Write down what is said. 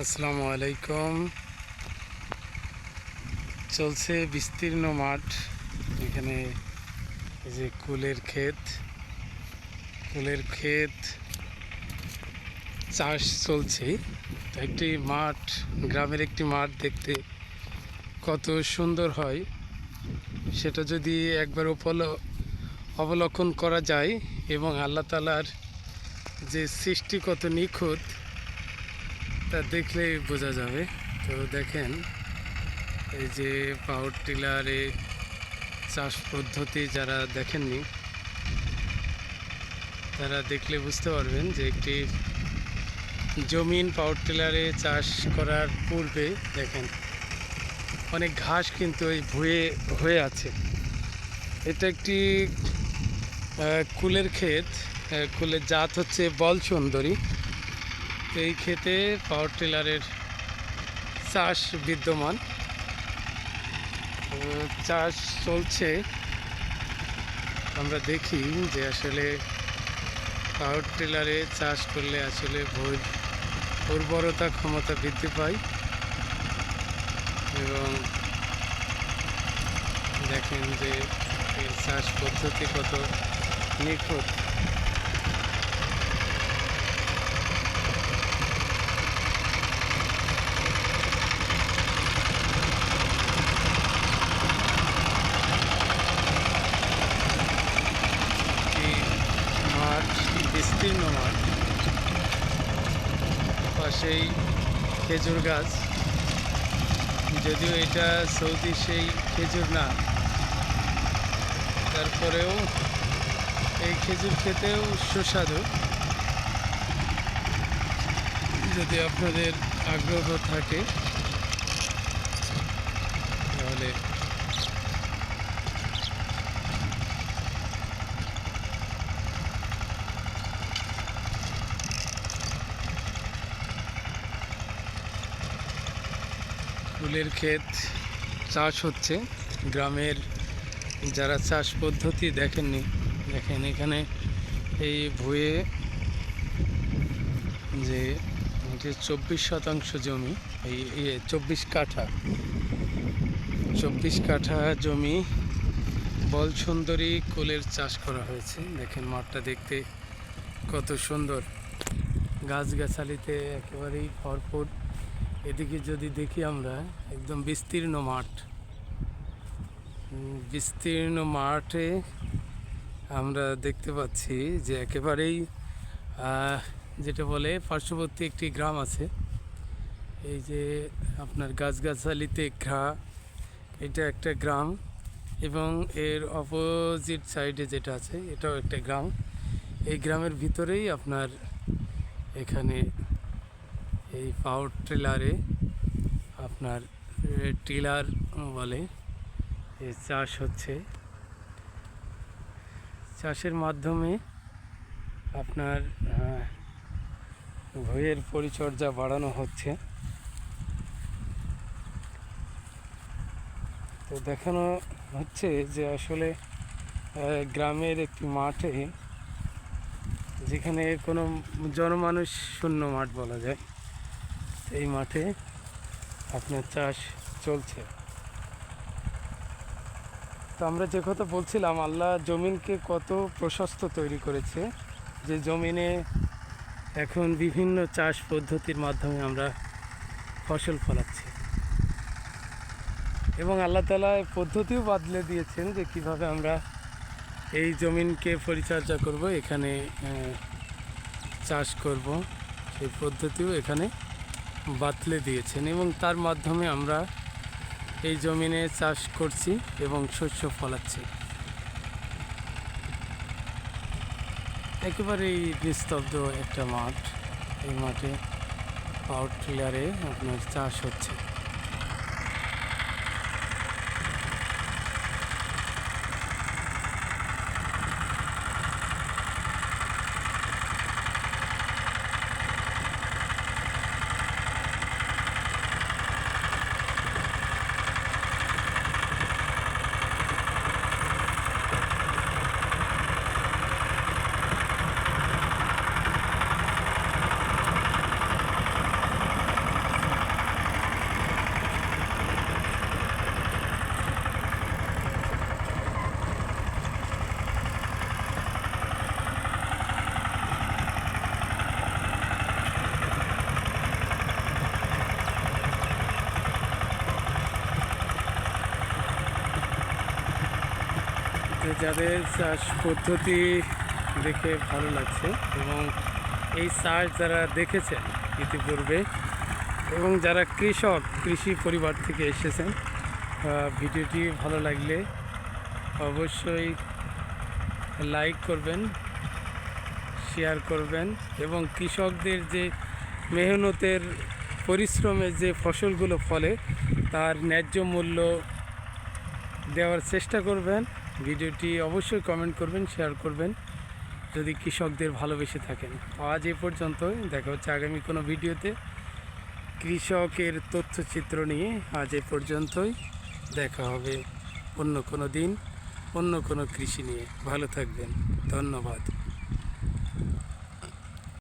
আসসালামু আলাইকুম। চলছে বিস্তীর্ণ মাঠ। এখানে যে কুলের ক্ষেত। কুলের ক্ষেত চাষ চলছে। একটি মাঠ, গ্রামের একটি মাঠ দেখতে কত সুন্দর হয়। সেটা যদি একবার উপল অবলোকন করা যায় এবং আল্লাহ তালার যে সৃষ্টি কত নিখুঁত তা দেখলেই বোঝা যাবে। তো দেখেন, এই যে পাওয়ার টিলারে চাষ পদ্ধতি যারা দেখেননি, তারা দেখলে বুঝতে পারবেন যে একটি জমিন পাওয়ার টিলারে চাষ করার পূর্বে দেখেন, অনেক ঘাস কিন্তু ওই ভুয়ে হয়ে আছে। এটা একটি কুলের ক্ষেত কুলের জাত হচ্ছে বল সুন্দরী এই ক্ষেতে পাওয়ার টিলারের চাষ বিদ্যমান। চাষ চলছে। আমরা দেখি যে আসলে পাওয়ার টিলারে চাষ করলে আসলে ভুল উর্বরতা ক্ষমতা বৃদ্ধি পায়। এবং দেখেন যে চাষ পদ্ধতি কত নিখুঁত একটি মাঠ বিস্তীর্ণ মাঠ পাশেই খেজুর গাছ। যদিও এটা সৌদি, সেই খেজুর না। তারপরেও এই খেজুর খেতেও সুস্বাদু। যদি আপনাদের আগ্রহ থাকে, তাহলে ফুলের ক্ষেত চাষ হচ্ছে। গ্রামের যারা চাষ পদ্ধতি দেখেননি, দেখেন এখানে এই ভুয়ে যে এটি চব্বিশ শতাংশ জমি, এই চব্বিশ কাঠা চব্বিশ কাঠা জমি বল সুন্দরী কুলের চাষ করা হয়েছে। দেখেন মাঠটা দেখতে কত সুন্দর। গাছগাছালিতে একেবারেই ভরপুর। এদিকে যদি দেখি আমরা, একদম বিস্তীর্ণ মাঠ। বিস্তীর্ণ মাঠে আমরা দেখতে পাচ্ছি যে একেবারেই যেটা বলে পার্শ্ববর্তী একটি গ্রাম আছে। এই যে আপনার গাছগাছালিতে ঘা, এটা একটা গ্রাম এবং এর অপোজিট সাইডে যেটা আছে, এটাও একটা গ্রাম। এই গ্রামের ভিতরেই আপনার এখানে এই পাওয়ার ট্রিলারে আপনার টিলার বলে এই চাষ হচ্ছে। চাষের মাধ্যমে আপনার আহ, ভুঁইয়ের পরিচর্যা বাড়ানো হচ্ছে। তো দেখানো হচ্ছে যে আসলে গ্রামের একটি মাঠে যেখানে কোনো জনমানুষ শূন্য মাঠ বলা যায়। এই মাঠে আপনার চাষ চলছে। তো আমরা যে কথা বলছিলাম, আল্লাহ জমিনকে কত প্রশস্ত তৈরি করেছে। যে জমিনে এখন বিভিন্ন চাষ পদ্ধতির মাধ্যমে আমরা ফসল ফলাচ্ছি। এবং আল্লাহ তালা পদ্ধতিও বদলে দিয়েছেন যে কীভাবে আমরা এই জমিনকে পরিচর্যা করব, এখানে চাষ করব। সেই পদ্ধতিও এখানে বাতলে দিয়েছেন এবং তার মাধ্যমে আমরা এই জমিনে চাষ করছি এবং শস্য ফলাচ্ছি। একেবারেই নিস্তব্ধ একটা মাঠ। এই মাঠে পাওয়ার টিলারে আপনার চাষ হচ্ছে। যাদের চাষ পদ্ধতি দেখে ভালো লাগছে এবং এই চাষ যারা দেখেছেন ইতিপূর্বে এবং যারা কৃষক, কৃষি পরিবার থেকে এসেছেন ভিডিওটি ভালো লাগলে অবশ্যই লাইক করবেন, শেয়ার করবেন এবং কৃষকদের যে মেহনতের পরিশ্রমে যে ফসলগুলো ফলে তার ন্যায্য মূল্য দেওয়ার চেষ্টা করবেন। ভিডিওটি অবশ্যই কমেন্ট করবেন শেয়ার করবেন, যদি কৃষকদের ভালোবেসে থাকেন। আজ এ পর্যন্ত দেখা হচ্ছে আগামী কোনো ভিডিওতে। কৃষকের তথ্যচিত্র নিয়ে আজ এ পর্যন্তই, দেখা হবে অন্য কোনো দিন, অন্য কোনো কৃষি নিয়ে। ভালো থাকবেন, ধন্যবাদ।